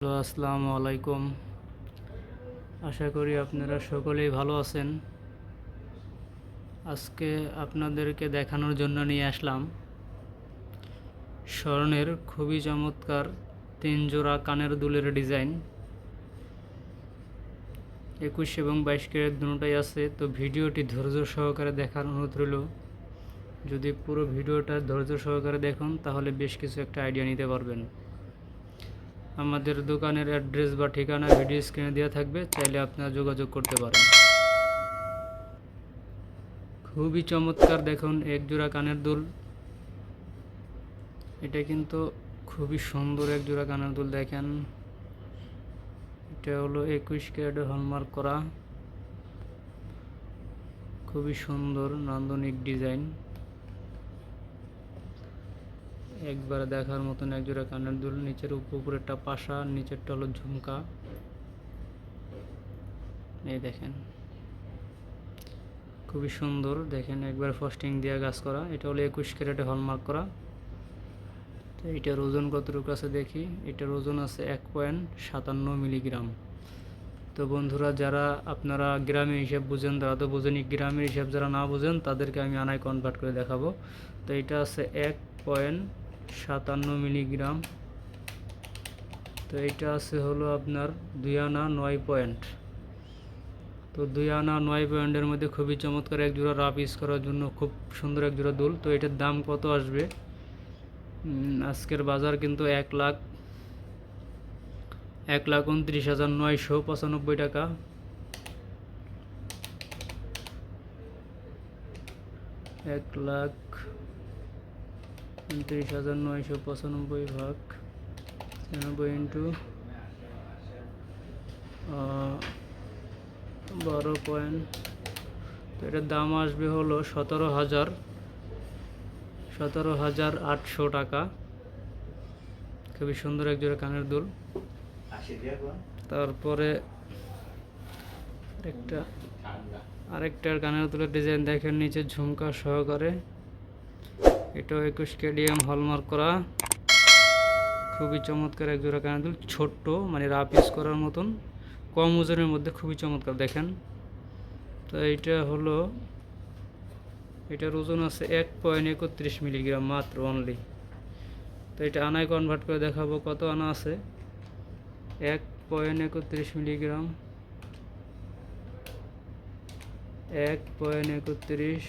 আসসালামু আলাইকুম। আশা করি আপনারা সকলেই ভালো আছেন। আজকে আপনাদেরকে দেখানোর জন্য নিয়ে আসলাম স্বর্ণের খুবই চমৎকার তিন জোড়া কানের দুলের ডিজাইন। একুশ এবং বাইশ ক্যারেট দুটোটাই আছে, তো ভিডিওটি ধৈর্য সহকারে দেখার অনুরোধ রইল। যদি পুরো ভিডিওটা ধৈর্য সহকারে দেখুন, তাহলে বেশ কিছু একটা আইডিয়া নিতে পারবেন। আমাদের দোকানের অ্যাড্রেস বা ঠিকানা, ভিডিও স্ক্রিনে দেওয়া থাকবে, চাইলে আপনারা যোগাযোগ করতে পারেন। খুবই চমৎকার দেখুন এক জোড়া কানের দুল। এটা কিন্তু খুবই সুন্দর এক জোড়া কানের দুল দেখেন। এটা হলো একুশ ক্যারেটে হলমার্ক করা। খুবই সুন্দর, নান্দনিক ডিজাইন। একবার দেখার মতন এক জোড়া কানের দুল, নিচের উপ- উপরেরটা পাশা, নিচেরটা হলো ঝুমকা। এই দেখেন। খুবই সুন্দর। দেখেন একবার ফস্টিং দিয়ে গাছ করা। এটা হলো একুশ ক্যারেটে হলমার্ক করা। তো এটার ওজন কতটুকু আছে দেখি। এটার ওজন আছে এক পয়েন্ট সাতান্ন মিলিগ্রাম। তো বন্ধুরা, যারা আপনারা গ্রামে হিসাব বুঝেন, তারা তো বুঝেনি, গ্রামের হিসাব যারা না বুঝেন, তাদেরকে আমি আনায় কনভার্ট করে দেখাবো। তো এটা আছে এক পয়েন্ট সাতান্ন মিলিগ্রাম। তো এটা আছে হলো আপনার দুই আনা নয় পয়েন্ট। তো দুই আনা নয় পয়েন্টের মধ্যে খুবই চমৎকার এক জোড়া রাফ ইউজ করার জন্য খুব সুন্দর এক জোড়া দুল। তো এটার দাম কত আসবে? আজকের বাজার কিন্তু এক লাখ এক লাখ উনত্রিশ হাজার নয়শো পঁচানব্বই টাকা। এক লাখ উনত্রিশ হাজার নয়শো পঁচানব্বই ভাগ ছিয়ানব্বই ইন্টু বারো পয়েন্ট। তো এটার দাম আসবে হলো সতেরো হাজার সতেরো হাজার আটশো টাকা। খুবই সুন্দর এক জোড়া কানের দুল। তারপরে একটা আরেকটার কানের দুলের ডিজাইন দেখেন, নিচে ঝুমকা সহকারে। এটাও একুশ কেডিএম হলমার্ক করা। খুবই চমৎকার এক জোড়া কানের দুল ছোট্ট মানে রাফ ইউজ করার মতন। কম ওজনের মধ্যে খুবই চমৎকার, দেখেন। তো এইটা হলো, এটার ওজন আছে এক পয়েন্ট একত্রিশ মিলিগ্রাম মাত্র অনলি তো এটা আনায় কনভার্ট করে দেখাবো কত আনা আছে। এক পয়েন্ট একত্রিশ মিলিগ্রাম এক পয়েন্ট একত্রিশ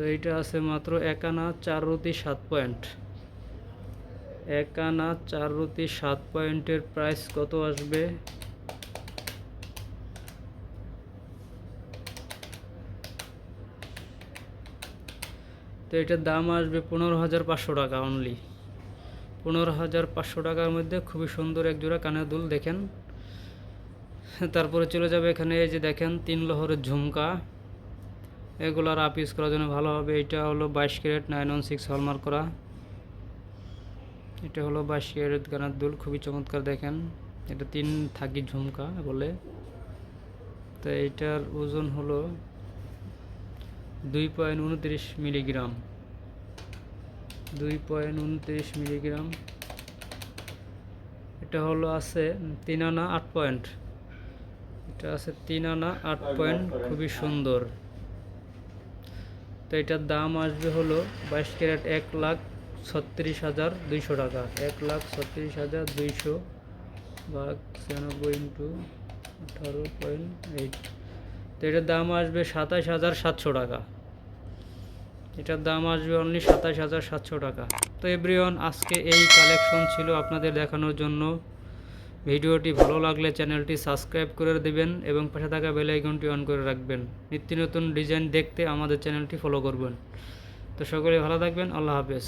তো এইটা আছে মাত্র এক আনা চার রুটি সাত পয়েন্ট। এক আনা চার রুটি সাত পয়েন্টের প্রাইস কত আসবে? তো এটার দাম আসবে পনেরো হাজার পাঁচশো টাকা অনলি পনেরো হাজার পাঁচশো টাকার মধ্যে খুবই সুন্দর এক জোড়া কানের দুল দেখেন। তারপরে চলে যাবে এখানে এই যে দেখেন তিন লহরের ঝুমকা। এগুলো রাপ ইউজ করার জন্য ভালো হবে। এটা হলো বাইশ carat nine one six hallmark করা। এটা হলো বাইশ ক্যারেট কানের দুল, খুবই চমৎকার দেখেন। এটা তিন থাকি ঝুমকা বলে। তো এটার ওজন হলো দুই পয়েন্ট উনত্রিশ মিলিগ্রাম। দুই পয়েন্ট উনত্রিশ মিলিগ্রাম। এটা হলো আছে তিন আনা আট পয়েন্ট। এটা আছে তিন আনা আট পয়েন্ট, খুবই সুন্দর। তো এটার দাম আসবে হলো বাইশ ক্যারেট এক লাখ ছত্রিশ হাজার দুইশো টাকা। এক লাখ ছত্রিশ হাজার দুইশো বা ছিয়ানব্বই ইন্টু আঠারো পয়েন্ট এইট। তো এটার দাম আসবে সাতাশ হাজার সাতশো টাকা। এটার দাম আসবে অনলি সাতাশ হাজার সাতশো টাকা। তো এভরিওয়ান, আজকে এই কালেকশন ছিল আপনাদের দেখানোর জন্য। ভিডিওটি ভালো লাগলে চ্যানেলটি সাবস্ক্রাইব করে দেবেন এবং পাশে থাকা বেল আইকনটি অন করে রাখবেন। নিত্য নতুন ডিজাইন দেখতে আমাদের চ্যানেলটি ফলো করবেন। তো সকলে ভালো থাকবেন, আল্লাহ হাফেজ।